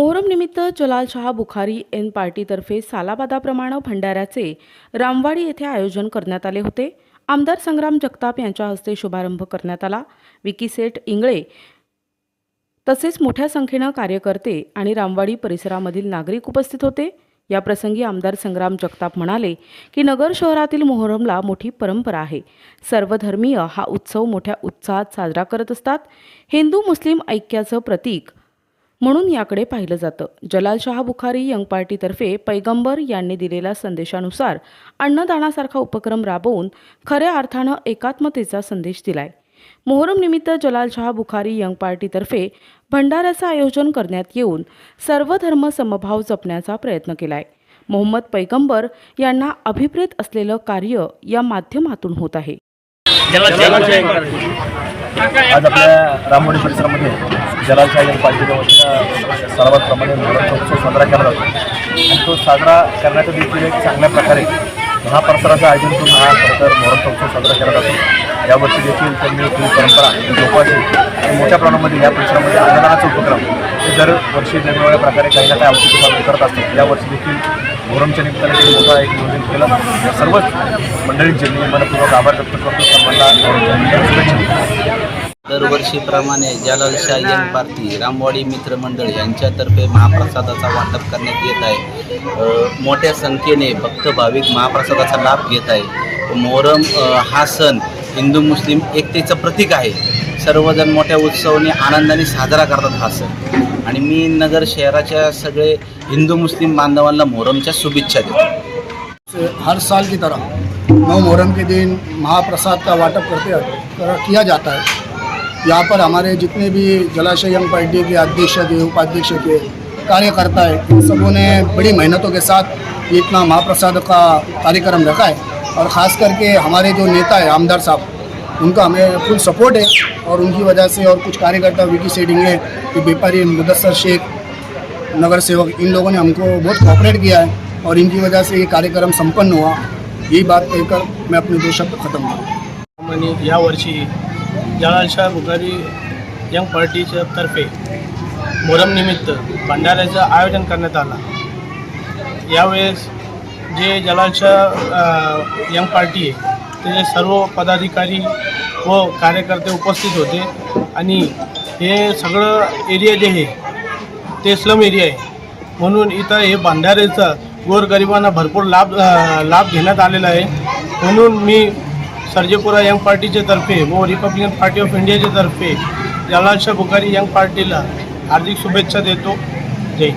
मोहरम निमित्त जलाल शहा बुखारी एन पार्टीतर्फे सालाबादाप्रमाणे भंडाऱ्याचे रामवाडी येथे आयोजन करण्यात आले होते. आमदार संग्राम जगताप यांच्या हस्ते शुभारंभ करण्यात आला. विकीसेठ इंगळे तसेच मोठ्या संख्येनं कार्यकर्ते आणि रामवाडी परिसरामधील नागरिक उपस्थित होते. याप्रसंगी आमदार संग्राम जगताप म्हणाले की नगर शहरातील मोहरमला मोठी परंपरा आहे. सर्वधर्मीय हा उत्सव मोठ्या उत्साहात साजरा करत असतात. हिंदू मुस्लिम ऐक्याचं प्रतीक म्हणून याकडे पाहिलं जातं. जलाल शहा बुखारी यंग पार्टीतर्फे पैगंबर यांनी दिलेल्या संदेशानुसार अन्नदानासारखा उपक्रम राबवून खऱ्या अर्थानं एकात्मतेचा संदेश दिलाय. मोहरम निमित्त जलाल शहा बुखारी यंग पार्टीतर्फे भंडाऱ्याचं आयोजन करण्यात येऊन सर्व धर्म समभाव जपण्याचा प्रयत्न केलाय. मोहम्मद पैगंबर यांना अभिप्रेत असलेलं कार्य या माध्यमातून होत आहे. आज आपल्या रामवाडी परिसरामध्ये जलालशाही आणि पार्टीच्या वतीनं सर्वांप्रमाणे मोहरम उत्सव साजरा केला जातो. आणि तो साजरा करण्याचा देखील एक चांगल्या प्रकारे महाप्रसाराचं आयोजन करून हा खरं तर मोहरम उत्सव साजरा केला जातो. यावर्षी देखील त्यांनी ही परंपरा जोपासली आणि मोठ्या प्रमाणामध्ये या परिसरामध्ये आंदोलनाचा उपक्रम हे दरवर्षी वेगवेगळ्या प्रकारे काही ना काही औषधी साजरे करत असतात. यावर्षी देखील मोहरमच्या निमित्ताने त्यांनी मोठा एक नियोजन केलं. सर्वच मंडळींचे मी मनपूर्वक आभार व्यक्त करतो सर्वांना मोहरमच्या निमित्ताने शुभेच्छा देतो. दरवर्षीप्रमाणे जलालशाह यंग पार्टी रामवाडी मित्र मंडळ यांच्यातर्फे महाप्रसादाचा वाटप करण्यात येत आहे. मोठ्या संख्येने भक्त भाविक महाप्रसादाचा लाभ घेत आहे. मोहरम हा सण हिंदू मुस्लिम एकतेचं प्रतीक आहे. सर्वजण मोठ्या उत्सवाने आनंदाने साजरा करतात हा सण. आणि मी नगर शहराच्या सगळे हिंदू मुस्लिम बांधवांना मोहरमच्या शुभेच्छा देतो. हर साल की तरह नौ मुहर्रम के दिन महाप्रसाद का वाटप करते किया जाता है। यहाँ पर हमारे जितने भी जलाशय यंग पार्टी के अध्यक्ष के, उपाध्यक्ष के, कार्यकर्ता है, इन सबों ने बड़ी मेहनतों के साथ इतना महाप्रसाद का कार्यक्रम रखा है। और ख़ास करके हमारे जो नेता है, आमदार साहब, उनका हमें फुल सपोर्ट है और उनकी वजह से और कुछ कार्यकर्ता विकी सेडिंगे ये व्यापारी मुदस्सर शेख, नगर सेवक, इन लोगों ने हमको बहुत कॉपरेट किया है और इनकी वजह से ये कार्यक्रम संपन्न हुआ। यही बात कहकर मैं अपने दो शब्द खत्म करूँ। यावर्षी जळालशाह बुखारी यंग पार्टीच्या तर्फे मोहरमनिमित्त भंडाऱ्याचं आयोजन करण्यात आलं. यावेळेस जे जलालशाह यंग पार्टी आहे त्याचे सर्व पदाधिकारी व कार्यकर्ते उपस्थित होते आणि हे सगळं एरिया जे आहे ते स्लम एरिया आहे. म्हणून इथं हे भंडाऱ्याचा गोरगरिबांना भरपूर लाभ लाभ घेण्यात आलेला आहे. म्हणून मी सर्जेपुरा यंग पार्टीच्या तर्फे व रिपब्लिकन पार्टी ऑफ इंडियाच्या तर्फे जलाशा बुखारी यंग पार्टीला हार्दिक शुभेच्छा देतो. जय